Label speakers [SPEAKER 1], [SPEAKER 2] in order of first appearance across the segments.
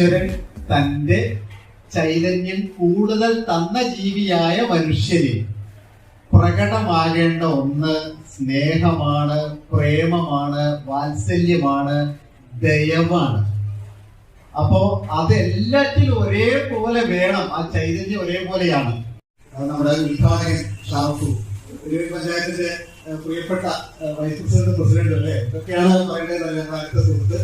[SPEAKER 1] ഈശ്വരൻ തന്റെ ചൈതന്യം കൂടുതൽ തന്ന ജീവിയായ മനുഷ്യന് പ്രകടമാകേണ്ട ഒന്ന് സ്നേഹമാണ് പ്രേമമാണ് വാത്സല്യമാണ് ദയവാണ്. അപ്പോ അതെല്ലാറ്റിലും ഒരേപോലെ വേണം. ആ ചൈതന്യം ഒരേപോലെയാണ്. നമ്മുടെ ഉദ്ഘാടകൻ ഷാഫു പഞ്ചായത്തിന്റെ പ്രിയപ്പെട്ട വൈസ് പ്രസിഡന്റ് പ്രസിഡന്റ് അല്ലേ? ഇതൊക്കെയാണ് പറയേണ്ടത് സുഹൃത്ത്.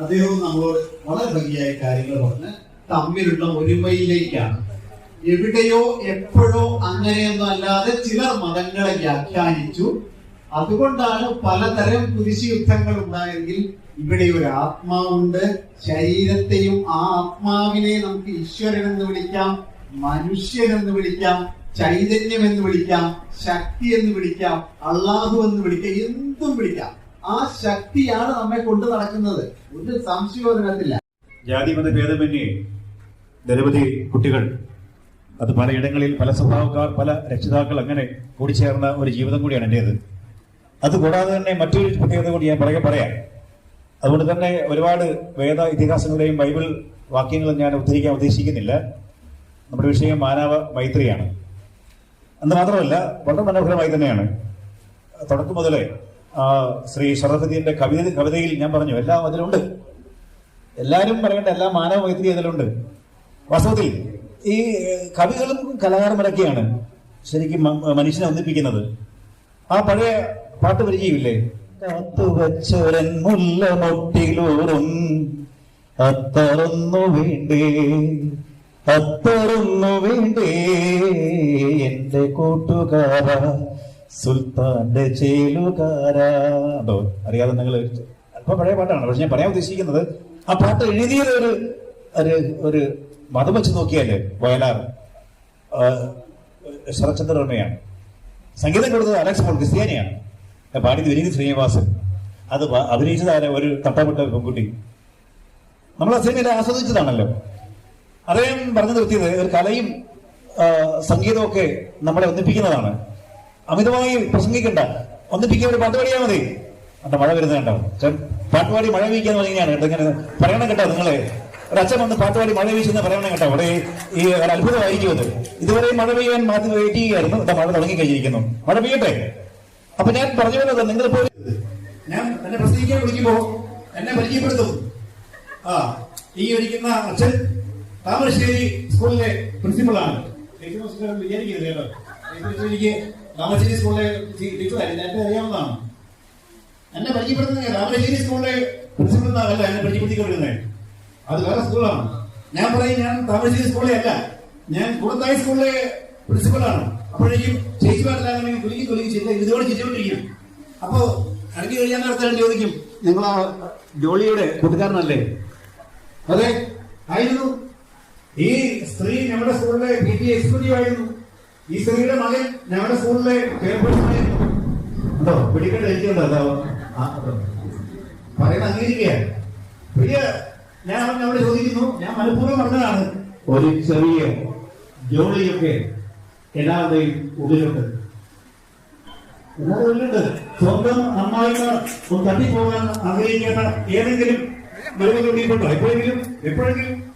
[SPEAKER 1] അദ്ദേഹവും നമ്മളോട് വളരെ ഭംഗിയായ കാര്യങ്ങൾ പറഞ്ഞ് തമ്മിലുള്ള ഒരുമയിലേക്കാണ്. എവിടെയോ എപ്പോഴോ അങ്ങനെയൊന്നും അല്ലാതെ ചിലർ മതങ്ങളെ വ്യാഖ്യാനിച്ചു. അതുകൊണ്ടാണ് പലതരം കുരിശി യുദ്ധങ്ങൾ ഉണ്ടായെങ്കിൽ ഇവിടെ ഒരു ആത്മാവുണ്ട്. ശരീരത്തെയും ആ ആത്മാവിനെ നമുക്ക് ഈശ്വരൻ എന്ന് വിളിക്കാം മനുഷ്യൻ എന്ന് വിളിക്കാം ചൈതന്യം എന്ന് വിളിക്കാം ശക്തി എന്ന് വിളിക്കാം അള്ളാഹു എന്ന് വിളിക്കാം എന്തും വിളിക്കാം. ആ ശക്തിയാണ് നമ്മെ കൊണ്ടു നടക്കുന്നത്. ഒരു സംശയവും അതിനകത്തില്ല.
[SPEAKER 2] ജാതിമത ഭേദമന്യേ നിരവധി കുട്ടികൾ അത് പലയിടങ്ങളിൽ പല സ്വഭാവക്കാർ പല രക്ഷിതാക്കൾ അങ്ങനെ കൂടിച്ചേർന്ന ഒരു ജീവിതം കൂടിയാണ് എന്റേത്. അതുകൂടാതെ തന്നെ മറ്റൊരു പ്രത്യേകത കൂടി ഞാൻ പറയാൻ പറയാം. അതുകൊണ്ട് തന്നെ ഒരുപാട് വേദ ഇതിഹാസങ്ങളുടെയും ബൈബിൾ വാക്യങ്ങളും ഞാൻ ഉദ്ധരിക്കാൻ ഉദ്ദേശിക്കുന്നില്ല. നമ്മുടെ വിഷയം മാനവ മൈത്രിയാണ്. എന്ന് മാത്രമല്ല വളരെ മനോഹരമായി തന്നെയാണ്. തുടക്കം മുതലേ ശ്രീ ഷറഫുദ്ദീന്റെ കവിത കവിതയിൽ ഞാൻ പറഞ്ഞു എല്ലാം അതിലുണ്ട്. എല്ലാവരും പറയേണ്ട എല്ലാ മാനവ മൈത്രി അതിലുണ്ട്. വാസ്തവത്തിൽ ഈ കവികളും കലാകാരന്മാരൊക്കെയാണ് ശരിക്കും മനുഷ്യനെ ഒന്നിപ്പിക്കുന്നത്. ആ പഴയ പാട്ട് പരിചയമില്ലേ? കാത്തുവച്ചൊരൻ മുല്ല മുട്ടിലൂറും അത്തറന്നു വേണ്ടേ അത്തറന്നു വേണ്ടേ എന്റെ കൂട്ടുകാര. സുൽത്താന്റെ ഉണ്ടോ അറിയാതെ നിങ്ങൾ അല്പം പഴയ പാട്ടാണ് പക്ഷെ ഞാൻ പറയാൻ ഉദ്ദേശിക്കുന്നത് ആ പാട്ട് എഴുതിയത് ഒരു ഒരു ഒരു മതം വെച്ച് നോക്കിയാൽ വയലാർ. ആ, ശരത്ചന്ദ്ര സംഗീതം കൊടുത്തത് അലക്സ് പോൾ ക്രിസ്ത്യാനിയാണ്. പാടിയത് വിനീത് ശ്രീനിവാസൻ. അത് അഭിനയിച്ചതായ ഒരു തട്ടപ്പെട്ട പെൺകുട്ടി. നമ്മൾ ആ സിനിമയിൽ ആസ്വദിച്ചതാണല്ലോ. അദ്ദേഹം പറഞ്ഞു നിർത്തിയത് ഒരു കലയും സംഗീതമൊക്കെ നമ്മളെ ഒന്നിപ്പിക്കുന്നതാണ്. അമിതമായി പ്രസംഗിക്കണ്ട. ഒന്നിപ്പിക്കാൻ ഒരു പാട്ട് പാടിയാൽ മതി. അണ്ട മഴ വരുന്നത് കണ്ടോ? പാട്ടുപാടി മഴ വീക്കാന്ന് പറഞ്ഞാണ് കേട്ടോ ഇങ്ങനെ പറയണം കേട്ടോ നിങ്ങളെ. ഒരു അച്ഛൻ വന്ന് പാട്ടുപാടി മഴ വീശുന്ന പറയണം കേട്ടോ. അവിടെ ഈ- ഒരു അത്ഭുതമായിരിക്കും അത്. ഇതുവരെ മഴ പെയ്യാൻ മാറ്റി വെയിറ്റ് ചെയ്യുകയായിരുന്നു ഇതാ മഴ തുടങ്ങി കഴിഞ്ഞിരിക്കുന്നു മഴ പെയ്യട്ടെ? അപ്പൊ ഞാൻ പറഞ്ഞു വന്നത് നിങ്ങൾ പോയി ഞാൻ എന്നെ പ്രസംഗിക്കാൻ വിളിക്കുമ്പോ എന്നെ പരിചയപ്പെടുത്തും. ആ ഈ ഒരിക്കുന്ന അച്ഛൻ താമരശ്ശേരി സ്കൂളിലെ പ്രിൻസിപ്പളാണ്. വിചാരിക്കുന്നത് എനിക്ക് താമരശ്ശേരി സ്കൂളിലെ ടീച്ചറായിരുന്നു എന്നെ അറിയാവുന്നതാണ്. എന്നെ പരിചയപ്പെടുത്തുന്നത് താമരശ്ശേരി സ്കൂളിലെ പ്രിൻസിപ്പൽ അല്ല എന്നെ പരിചയപ്പെടുത്തിക്കൊണ്ടിരുന്നത് അത് വേറെ സ്കൂളാണ്. ഞാൻ പറയും ഞാൻ താമരശ്ശേരി സ്കൂളിലെ അല്ല. ഞാൻ കുളത്തായി സ്കൂളിലെ പ്രിൻസിപ്പളാണ് അപ്പോഴേക്കും ചേച്ചിമാരെല്ലാം കുലുക്കി കുലുക്കി ചെയ്ത് ഇതുകൊണ്ട് ചെയ്തുകൊണ്ടിരിക്കും അപ്പോ ഇറങ്ങി കഴിയാൻ നടത്താൻ ചോദിക്കും നിങ്ങൾ ആ ജോളിയുടെ കൂട്ടുകാരനല്ലേ? അതെ ആയിരുന്നു. ഈ സ്ത്രീ ഞങ്ങളുടെ സ്കൂളിലെ പി ടി എക്സിക്യൂട്ടീവ് ആയിരുന്നു. ഈ സ്ത്രീയുടെ മകൻ ഞങ്ങളുടെ സ്കൂളിലെ ഉണ്ടോ? പിടിക്കേണ്ട എനിക്കുണ്ടോ അതോ? ആ, അതോ. പറയുന്ന അംഗീകരിക്കുക പ്രിയ ഞാൻ അവിടെ ചോദിക്കുന്നു. ഞാൻ മനഃപൂർവം പറഞ്ഞതാണ്. ഒരു ചെറിയ ജോലിയൊക്കെ എല്ലാവരുടെയും ഉള്ളിലുണ്ട്. ഉള്ളിലുണ്ട്. സ്വന്തം അമ്മായിമാർ തട്ടിപ്പോകാൻ ആഗ്രഹിക്കാത്ത ഏതെങ്കിലും മരുമകളുണ്ടോ എപ്പോഴെങ്കിലും? എപ്പോഴെങ്കിലും?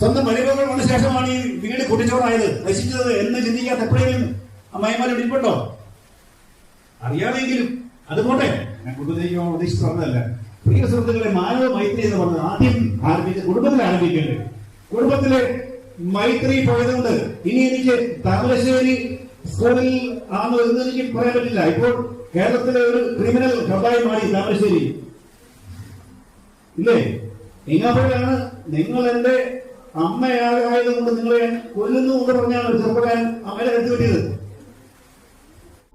[SPEAKER 2] സ്വന്തം മരുമകൾ വന്ന ശേഷമാണ് ഈ വീട് കുട്ടിച്ചോറായത്. നശിച്ചത് എന്ന് ചിന്തിക്കാത്ത എപ്പോഴെങ്കിലും അമ്മായിമാരെ ഇടിപ്പുണ്ടോ അറിയാമെങ്കിലും അത് പോട്ടെ. ഞാൻ കുടുംബത്തിലേക്ക് ഉദ്ദേശിച്ച് പറഞ്ഞതല്ല പ്രിയ സുഹൃത്തുക്കളെ മാനവ മൈത്രി എന്ന് പറഞ്ഞത് ആദ്യം ആരംഭിച്ച കുടുംബത്തിൽ ആരംഭിക്കേണ്ടത്. കുടുംബത്തിലെ മൈത്രി പോയതുകൊണ്ട് ഇനി എനിക്ക് താമരശ്ശേരി സ്കൂളിൽ ആണോ എന്ന് എനിക്ക് പറയാൻ പറ്റില്ല. ഇപ്പോൾ കേരളത്തിലെ ഒരു ക്രിമിനൽ ഹബായി മാറി താമരശ്ശേരി ഇല്ലേ? നിങ്ങൾ എന്റെ അമ്മയായതുകൊണ്ട് നിങ്ങളെ കൊല്ലുന്നു എന്ന് പറഞ്ഞാണ് ചെറുപ്പക്കാരൻ അമ്മയുടെ കരുത്ത് പറ്റിയത്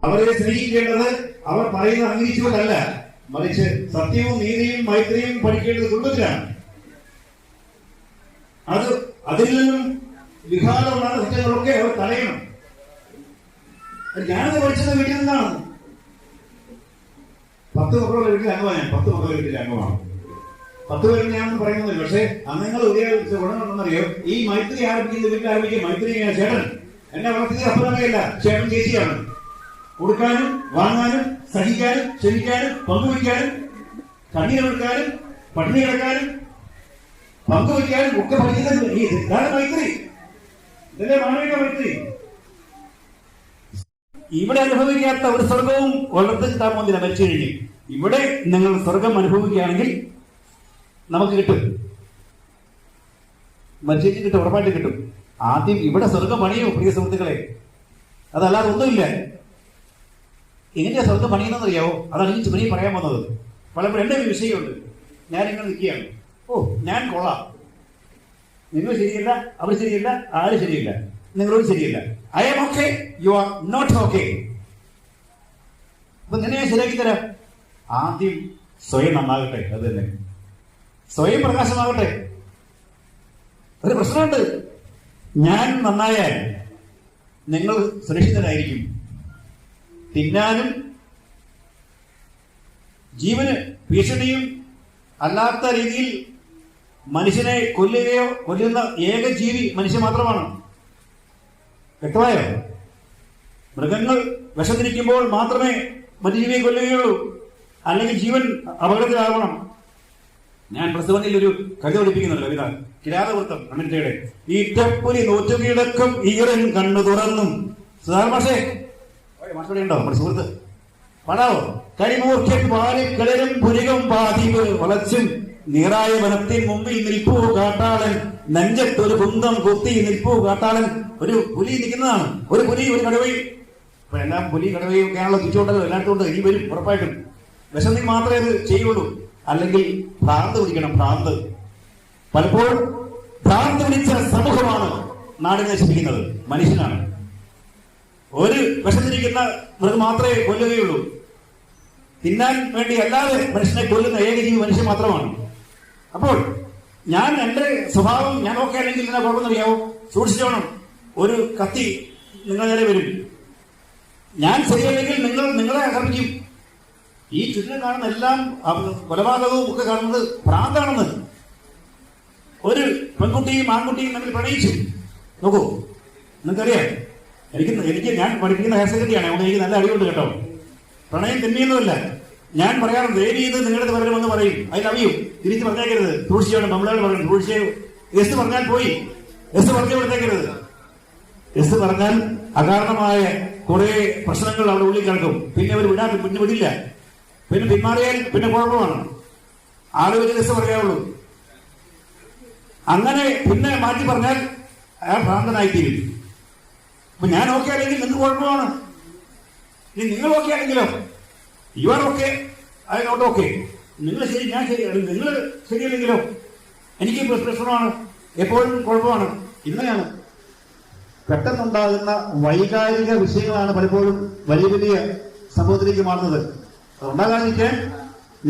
[SPEAKER 2] അവരെ സ്നേഹിക്കേണ്ടത് അവർ പറയുന്നത് അംഗീകരിച്ചുകൊണ്ടല്ല മറിച്ച് സത്യവും നീതിയും മൈത്രിയും പഠിക്കേണ്ടത് കുടുംബത്തിലാണ്. അത് അതിൽ നിന്നും വിഹാരമാണ് സത്യങ്ങളൊക്കെ അവർ തടയണം. ഞാനത് പഠിച്ചത് വീട്ടിൽ നിന്നാണ്. പത്ത് മക്കളുടെ വീട്ടിൽ അംഗമാണ് ഞാൻ. പത്ത് മക്കളുടെ വീട്ടിൽ അംഗമാണ്. പത്ത് പേര് ഞാൻ പറയുന്നില്ല പക്ഷേ അന്നങ്ങൾ ഉപയോഗിച്ച ഗുണങ്ങളുണ്ടെന്നറിയോ ഈ മൈത്രി ആരംഭിക്കുന്ന വീട്ടിൽ ആരംഭിക്കും മൈത്രി ചേട്ടൻ. എന്നെ വളർത്തിയത് അപ്പുറമേയല്ല ചേട്ടൻ ചേച്ചിയാണ്. കൊടുക്കാനും വാങ്ങാനും സഹിക്കാനും ക്ഷമിക്കാനും പങ്കുവയ്ക്കാനും കണ്ണീരെടുക്കാനും പട്ടിണി കിടക്കാനും പങ്കുവയ്ക്കാനും ഒക്കെ പഠിക്കുന്നത് ഇതാണ് മൈത്രി. ഇതല്ലേ മാനവിക മൈത്രി. ഇവിടെ അനുഭവിക്കാത്ത ഒരു സ്വർഗവും വളർത്തി പോകുന്നില്ല. മരിച്ചു കഴിഞ്ഞു. ഇവിടെ നിങ്ങൾ സ്വർഗം അനുഭവിക്കുകയാണെങ്കിൽ നമുക്ക് കിട്ടും. മരിച്ചു കിട്ടും ഉറപ്പായിട്ട് കിട്ടും. ആദ്യം ഇവിടെ സ്വർഗം പണിയോ പ്രിയ സുഹൃത്തുക്കളെ? അതല്ലാതെ ഒന്നുമില്ല. എങ്ങനെയാ സ്വർഗം പണിയുന്നത് അറിയാവോ അതാണ് എനിക്ക് ചുമരി പറയാൻ വന്നത് പലപ്പോഴും എന്റെ ഒരു വിഷയമുണ്ട്. ഞാൻ ഇങ്ങനെ നിൽക്കുകയാണ്. ഓ ഞാൻ കൊള്ളാം. നിങ്ങൾ ശരിയല്ല അവർ ശരിയല്ല ആരും ശരിയല്ല? നിങ്ങളോട് ശരിയല്ല. I'm okay you are not okay അപ്പൊ നിന്നെ ശരിയാക്കി തരാം. ആദ്യം സ്വയം നന്നാകട്ടെ അത് തന്നെ. സ്വയം പ്രകാശമാകട്ടെ. ഒരു പ്രശ്നമുണ്ട്. ഞാൻ നന്നായാൽ നിങ്ങൾ സുരക്ഷിതരായിരിക്കും. തിന്നാനും ജീവന് ഭീഷണിയും അല്ലാത്ത രീതിയിൽ മനുഷ്യനെ കൊല്ലുകയോ കൊല്ലുന്ന ഏക ജീവി മനുഷ്യ മാത്രമാണ്. വ്യക്തമായോ? മൃഗങ്ങൾ വിഷത്തിരിക്കുമ്പോൾ മാത്രമേ മറ്റു ജീവിയെ കൊല്ലുകയുള്ളൂ. അല്ലെങ്കിൽ ജീവൻ അപകടത്തിലാവണം. ഞാൻ പ്ലസ് വണ്ണിൽ ഒരു കവിത പഠിപ്പിക്കുന്നുണ്ട് കവിത കിരാതവൃത്തം അമിതയുടെ ഈ നൂറ്റുകീടക്കം ഈറൻ കണ്ണു തുറന്നും. സുധാർ മാഷേ മാഷോടെ ഉണ്ടോ? നമ്മുടെ സുഹൃത്ത്. പാടാവോ? കരിമൂർഖ്യൻ പാലിൽ കിളരും പുരികം പാതിവ് വളച്ചും നീറായ വനത്തിൻ മുമ്പിൽ നിൽപ്പൂ കാട്ടാളൻ. നെഞ്ചത്തൊരു കുന്തം കുത്തി നിൽപ്പൂ കാട്ടാളൻ. ഒരു പുലി നിൽക്കുന്നതാണ്. ഒരു പുലി ഒരു കടുവയും. ഇപ്പൊ എല്ലാം പുലി കടുവയും ഒക്കെയാണല്ലോ ചുറ്റുകൊണ്ടത് എല്ലായിടത്തും ഉണ്ട്. ഇനി വരും ഉറപ്പായിട്ടും. വിശന്നിൽ മാത്രമേ അത് ചെയ്യുള്ളൂ. അല്ലെങ്കിൽ ഭ്രാന്ത് പിടിക്കണം ഭ്രാന്ത്. പലപ്പോഴും ഭ്രാന്ത് പിടിച്ച സമൂഹമാണ് നാടിനെ നശിപ്പിക്കുന്നത് മനുഷ്യനാണ്. ഒരു വിഷത്തിരിക്കുന്ന മൃഗം മാത്രമേ കൊല്ലുകയുള്ളൂ. തിന്നാൻ വേണ്ടി അല്ലാതെ മനുഷ്യനെ കൊല്ലുന്ന ഏക ജീവി മനുഷ്യൻ മാത്രമാണ്. അപ്പോൾ ഞാൻ എന്റെ സ്വഭാവം ഞാൻ ഓക്കെ അല്ലെങ്കിൽ എന്നാ കുഴപ്പമെന്നറിയാവോ സൂക്ഷിച്ചോണം ഒരു കത്തി നിങ്ങളുടെ നേരെ വരും. ഞാൻ ശരിയല്ലെങ്കിൽ നിങ്ങൾ നിങ്ങളെ ആക്രമിക്കും. ഈ ചുറ്റിനും കാണുന്ന എല്ലാം കൊലപാതകവും ഒക്കെ കാണുന്നത് ഭ്രാന്താണെന്ന് ഒരു പെൺകുട്ടിയും ആൺകുട്ടിയും തമ്മിൽ പ്രണയിച്ചു. നോക്കൂ നിങ്ങൾക്കറിയാം എനിക്ക് എനിക്ക് ഞാൻ പഠിപ്പിക്കുന്ന ഹയർ സെക്കൻഡറിയാണ് അവിടെ എനിക്ക് നല്ല അറിവുണ്ട് കേട്ടോ. പ്രണയം തെന്നിയൊന്നുമല്ല. ഞാൻ പറയാറുണ്ട് ദേവി ഇത് നിങ്ങളുടെ വരണമെന്ന് പറയും. അതിൽ അറിയും തിരിച്ച് പറഞ്ഞേക്കരുത്. സൂക്ഷിച്ചാണ് നമ്മളോട് പറയും സൂക്ഷിച്ച് എസ് പറഞ്ഞാൽ പോയി. എസ് പറഞ്ഞു കൊടുത്തേക്കരുത്. എസ് പറഞ്ഞാൽ അകാരണമായ കുറെ പ്രശ്നങ്ങൾ അവിടെ ഉള്ളിൽ കിടക്കും. പിന്നെ അവർ വിടാൻ പിന്നെ വിടില്ല. പിന്നെ പിന്മാറിയാൽ പിന്നെ കുഴപ്പമാണ്. ആളുകൾ ദിവസം പറയാവുള്ളൂ അങ്ങനെ പിന്നെ മാറ്റി പറഞ്ഞാൽ അയാൾ ഭ്രാന്തനായിത്തീരും. അപ്പൊ ഞാൻ ഓക്കെ അല്ലെങ്കിൽ നിങ്ങൾക്ക് കുഴപ്പമാണ്. ഇനി നിങ്ങൾ ഓക്കെ ആണെങ്കിലോ? You are okay I not okay നിങ്ങൾ ശരി ഞാൻ ശരി. നിങ്ങൾ ശരിയല്ലെങ്കിലോ? എനിക്ക് പ്രശ്ന- പ്രശ്നമാണ്. എപ്പോഴും കുഴപ്പമാണ്. ഇന്നയാണ്. പെട്ടെന്നുണ്ടാകുന്ന വൈകാരിക വിഷയങ്ങളാണ് പലപ്പോഴും വലിയ വലിയ സംഭവത്തിലേക്ക് മാറുന്നത്. അതുണ്ടാകാതിരിക്കാൻ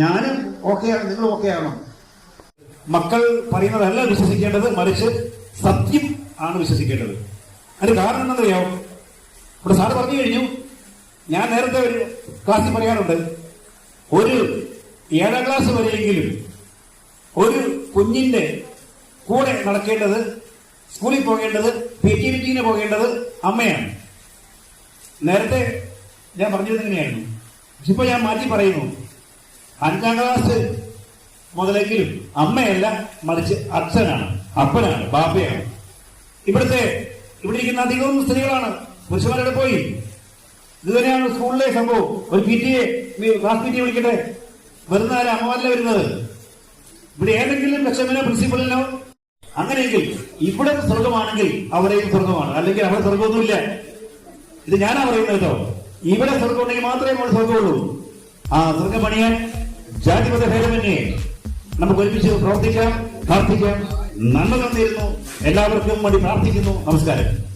[SPEAKER 2] ഞാനും ഓക്കെയാണ് നിങ്ങൾ ഓക്കെ ആകണം മക്കൾ പറയുന്നതല്ല വിശ്വസിക്കേണ്ടത് മറിച്ച് സത്യം ആണ് വിശ്വസിക്കേണ്ടത്. അതിന് കാരണം എന്താണെന്നറിയാമോ ഇവിടെ സാറ് പറഞ്ഞു കഴിഞ്ഞു. ഞാൻ നേരത്തെ ഒരു ക്ലാസ്സിൽ പറയാറുണ്ട്. ഒരു ഏഴാം ക്ലാസ് വരെയെങ്കിലും ഒരു കുഞ്ഞിന്റെ കൂടെ നടക്കേണ്ടത് സ്കൂളിൽ പോകേണ്ടത് പി ടി മീറ്റിങ്ങിന് പോകേണ്ടത് അമ്മയാണ്. നേരത്തെ ഞാൻ പറഞ്ഞത് എങ്ങനെയായിരുന്നു ഇപ്പൊ ഞാൻ മാറ്റി പറയുന്നു. അഞ്ചാം ക്ലാസ് മുതലെങ്കിലും അമ്മയല്ല മറിച്ച് അച്ഛനാണ് അപ്പനാണ് ബാപ്പയാണ്. ഇവിടുത്തെ ഇവിടെ ഇരിക്കുന്ന അധികവും സ്ത്രീകളാണ്. പുരുഷന്മാരുടെ പോയി. ഇത് തന്നെയാണ് സ്കൂളിലെ സംഭവം. ഒരു P T class P T വിളിക്കട്ടെ? വരുന്ന ആരും അമ്മമാരല്ല വരുന്നത്? ഇവിടെ ഏതെങ്കിലും ലക്ഷമിനോ പ്രിൻസിപ്പലിനോ അങ്ങനെയെങ്കിൽ ഇവിടെ സ്വർഗമാണെങ്കിൽ അവിടെയും സ്വർഗമാണ് അല്ലെങ്കിൽ അവിടെ സ്വർഗമൊന്നുമില്ല ഇത് ഞാനാ പറയുന്നത് കേട്ടോ. ഇവിടെ സ്വർഗം ഉണ്ടെങ്കിൽ മാത്രമേ നമ്മൾ സ്വർഗമുള്ളൂ. ആ സ്വർഗം പണിയാൻ ജാതിമത ഭേദമന്യേ നമുക്ക് ഒരുമിച്ച് പ്രവർത്തിക്കാം പ്രാർത്ഥിക്കാം. നന്മ തന്നിരുന്നു. എല്ലാവർക്കും വേണ്ടി പ്രാർത്ഥിക്കുന്നു. നമസ്കാരം.